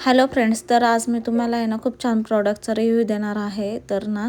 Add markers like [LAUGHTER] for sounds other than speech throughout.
Hello friends तर आज मी तुम्हाला आहे ना खूप छान प्रॉडक्टचा रिव्ह्यू देणार आहे. तर ना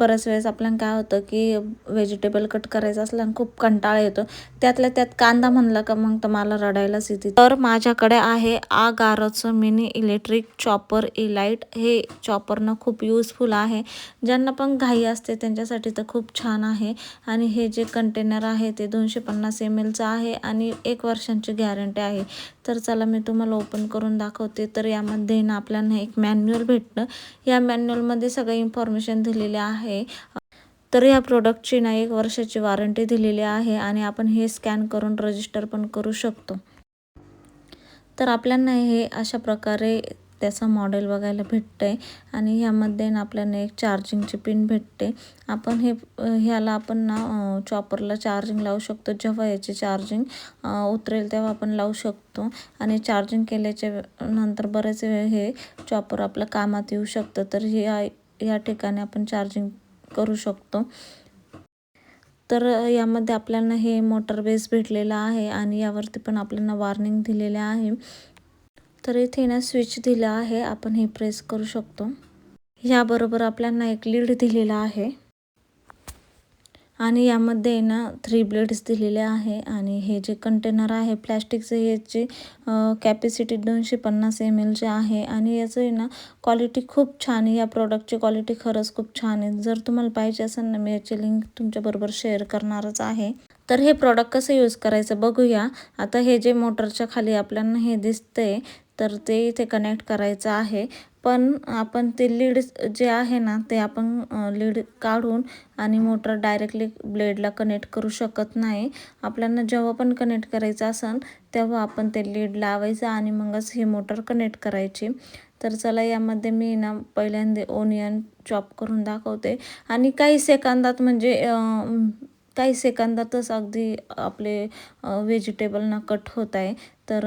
बऱ्याच वेळेस आपल्याला काय होतं की व्हेजिटेबल कट करायचं असलं आणि खूप कंटाळा येतो. त्यातल्या त्यात कांदा म्हणला का मग तर मला रडायलाच येते. तर माझ्याकडे आहे आ गारोचं मिनी इलेक्ट्रिक चॉपर इलाईट हे चॉपरनं खूप यूजफुल आहे. ज्यांना पण घाई असते त्यांच्यासाठी तर खूप छान आहे. आणि हे जे कंटेनर आहे ते दोनशे पन्नास एम एलचं आहे आणि एक वर्षांची गॅरंटी आहे. तर चला मी तुम्हाला ओपन करून दाखवते. तर यामध्ये ना आपल्याला एक मॅन्युअल भेटणं या मॅन्युअलमध्ये सगळं इन्फॉर्मेशन दिलेली आहे. तर या प्रोडक्टची ना एक वर्षाची वॉरंटी दिलेली आहे आणि आपण हे स्कॅन करून रजिस्टर पण करू शकतो. तर आपल्याला हे अशा प्रकारे त्याचं मॉडेल बघायला भेटतं आहे आणि ह्यामध्ये ना आपल्याला एक चार्जिंगची पिन भेटते. आपण हे ह्याला आपण ना चॉपरला चार्जिंग लावू शकतो. जेव्हा याची चार्जिंग उतरेल तेव्हा आपण लावू शकतो. आणि चार्जिंग केल्याच्यानंतर बरेच वेळ हे चॉपर आपल्या कामात येऊ शकतं. तर हे या ठिकाणी आपण चार्जिंग करू शकतो. तर यामध्ये आपल्याला हे मोटर बेस भेटलेला आहे. आणि यावरती पण आपल्याला वॉर्निंग दिलेले आहे. तर इथे ना स्विच दिला आहे. आपण हे प्रेस करू शकतो. याबरोबर आपल्याला एक लीड दिलेला आहे. आणि यामध्ये ना थ्री ब्लेड्स दिलेले आहे. आणि हे जे कंटेनर आहे प्लॅस्टिकचे याची कॅपॅसिटी दोनशे पन्नास एम एलचे आहे. आणि याचं आहे ना क्वालिटी खूप छान आहे. या प्रॉडक्टची क्वालिटी खरंच खूप छान आहे. जर तुम्हाला पाहिजे असेल ना मी याची लिंक तुमच्याबरोबर शेअर करणारच आहे. तर हे प्रॉडक्ट कसं यूज करायचं बघूया. आता हे जे मोटरच्या खाली आपल्याला हे दिसतंय तर ते इथे कनेक्ट करायचं आहे. पण आपण ते लीड जे आहे ना ते आपण लीड काढून आणि मोटर डायरेक्टली ब्लेडला कनेक्ट करू शकत नाही. आपल्याला जेव्हा पण कनेक्ट करायचं असेल तेव्हा आपण ते लीड लावायचं आणि मगच ही मोटर कनेक्ट करायची. तर चला यामध्ये मी ना पहिल्यांदा ओनियन चॉप करून दाखवते. आणि काही सेकंदात म्हणजे काही सेकंदातच अगदी आपले व्हेजिटेबलना कट होत आहे. तर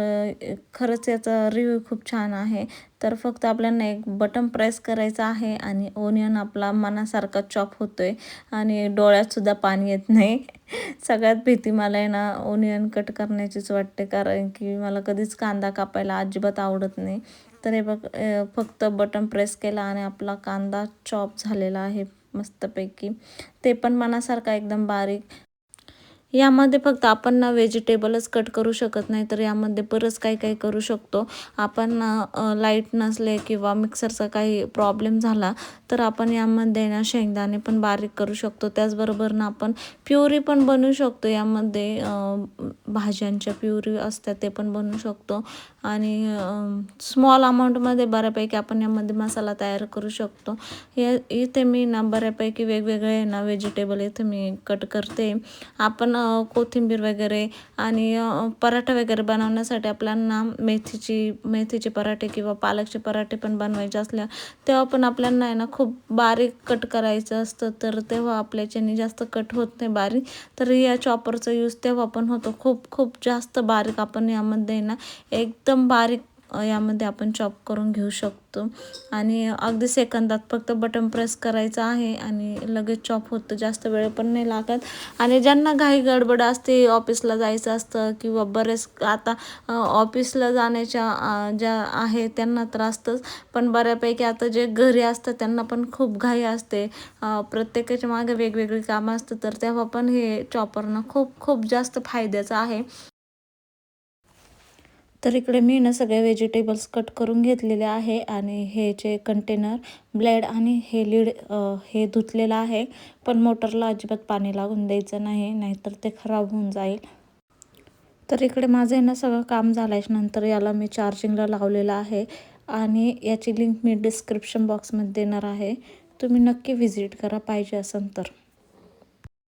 खरंच याचा रिव्ह्यू खूप छान आहे. तर फक्त आपल्याला एक बटन प्रेस करायचं आहे आणि ओनियन आपला मनासारखा चॉप होतो आहे आणि डोळ्यातसुद्धा पाणी येत नाही. [LAUGHS] सगळ्यात भीती मला आहे ना ओनियन कट करण्याचीच वाटते कारण की मला कधीच कांदा कापायला अजिबात आवडत नाही. तर हे बघ फक्त बटन प्रेस केला आणि आपला कांदा चॉप झालेला आहे. मस्तपैकी. ते पण मनासारखा एकदम बारीक यामध्ये फक्त आपण ना व्हेजिटेबलच कट करू शकत नाही तर यामध्ये बरंच काही काही करू शकतो? आपण लाइट नसले किंवा मिक्सरचा काही प्रॉब्लेम झाला तर आपण यामध्ये ना शेंगदाणे पण बारीक करू शकतो. त्याचबरोबर ना आपण प्युरी पण बनवू शकतो. यामध्ये भाज्यांच्या प्युरी असतात ते पण बनवू शकतो. आणि स्मॉल अमाऊंटमध्ये बऱ्यापैकी आपण यामध्ये मसाला तयार करू शकतो. या इथे मी ना बऱ्यापैकी वेगवेगळे ना व्हेजिटेबल इथे मी कट करते. आपण कोथिंबीर वगैरे आणि पराठा वगैरे बनवण्यासाठी आपल्यांना मेथीची मेथीचे पराठे किंवा पालकचे पराठे पण बनवायचे असल्या तेव्हा पण आपल्यांना आहे ना खूप बारीक कट करायचं असतं. तर तेव्हा आपल्याच्याने जास्त कट होत नाही बारीक. तर या चॉपरचा यूज तेव्हा पण होतो. खूप खूप जास्त बारीक आपण यामध्ये ना एकदम बारीक यामध्ये आपण चॉप करून घेऊ शकतो. आणि अगदी सेकंदात फक्त बटन प्रेस करायचं आहे आणि लगेच चॉप होतं. जास्त वेळ पण नाही लागत. आणि ज्यांना घाई गडबड असते ऑफिसला जायचं असतं किंवा बरेच आता ऑफिसला जाण्याच्या ज्या आहे त्यांना तर असतंच पण बऱ्यापैकी आता जे घरी असतं त्यांना पण खूप घाई असते. प्रत्येकाच्या मागे वेगवेगळी कामं असतं तर तेव्हा पण हे चॉपरनं खूप खूप जास्त फायद्याचं आहे. तर इकडे मी ना सगळे व्हेजिटेबल्स कट करून घेतलेले आहे आणि हे जे कंटेनर ब्लेड आणि हे लीड हे धुतलेलं आहे. पण मोटरला अजिबात पाणी लागून द्यायचं नाही नाहीतर ते खराब होऊन जाईल. तर इकडे माझं ना सगळं काम झाल्याच्यानंतर याला मी चार्जिंगला लावलेलं आहे आणि याची लिंक मी डिस्क्रिप्शन बॉक्समध्ये देणार आहे. तुम्ही नक्की व्हिजिट करा पाहिजे असेल तर.